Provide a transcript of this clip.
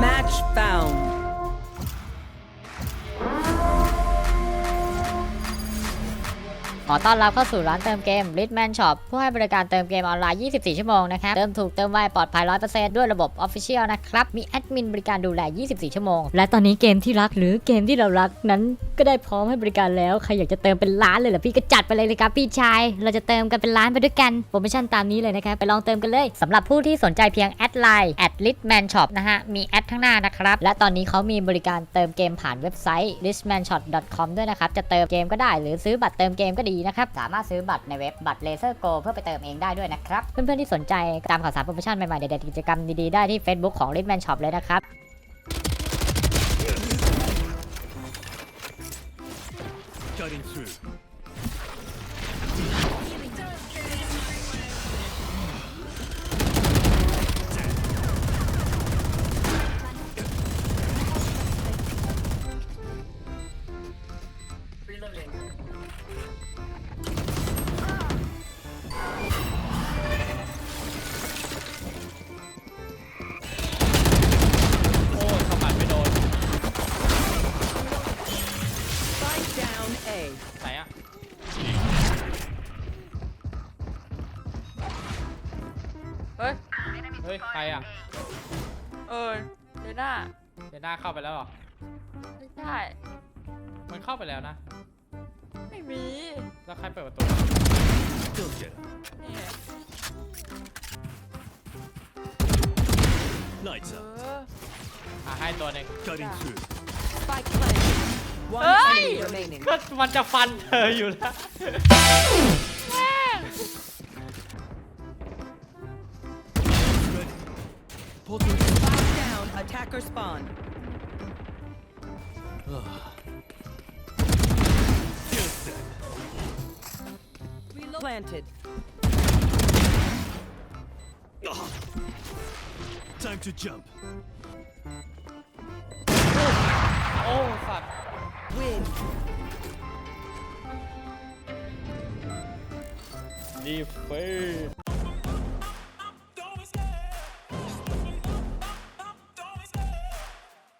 Match found. ขอต้อนรับเข้าสู่ร้านเติมเกม Litman Shop ผู้ให้บริการเติมเกมออนไลน์ 24 ชั่วโมงนะครับ เติมถูกเติมไวปลอดภัย 100%ด้วยระบบ Official นะครับ มีแอดมินบริการดูแล 24 ชั่วโมง และตอนนี้เกมที่รักหรือเกมที่เรารักนั้นก็ได้พร้อมให้บริการแล้ว ใครอยากจะเติมเป็นล้านเลยเหรอพี่ก็จัดไปเลยเลยครับพี่ชาย เราจะเติมกันเป็นล้านไปด้วยกัน โปรโมชั่นตามนี้เลยนะครับไปลองเติมกันเลยสำหรับผู้ที่สนใจเพียงแอดไลน์แอด @litman shop นะฮะ มีแอดข้างหน้านะครับและตอนนี้เขามีบริการเติมเกมผ่านเว็บไซต์ litmanshop.com ด้วยนะครับจะเติมเกมก็ได้หรือซื้อบัตรเติมเกมก็ดีนะครับ สามารถซื้อบัตรในเว็บบัตร Laser Go เพื่อไปเติมเองได้ด้วยนะครับ เพื่อนๆที่สนใจตามข่าวสารโปรโมชั่นใหม่ๆเด็ดๆกิจกรรมดีๆได้ที่ Facebook ของ litman shop เลยนะครับ ฮ้ย เฮ้ย ใครอะเออเดน่าเดยวหน้าเข้าไปแล้วเหรอ ไม่ใช่ มันเข้าไปแล้วนะ ไม่มี แล้วใครเปิดประตู Still get him. นี่ไง Lights เอ up. ออะให้ตัวหนึ่ง Cutting Yeah. through. Spike planted. One Hey! enemy remaining. ก็มันจะฟันเธออยู่แล้ว Portal. Spike down. Attacker spawn. Still set. Planted. Ah. Time to jump. โอ้สัตว์ Win. ดีเฟ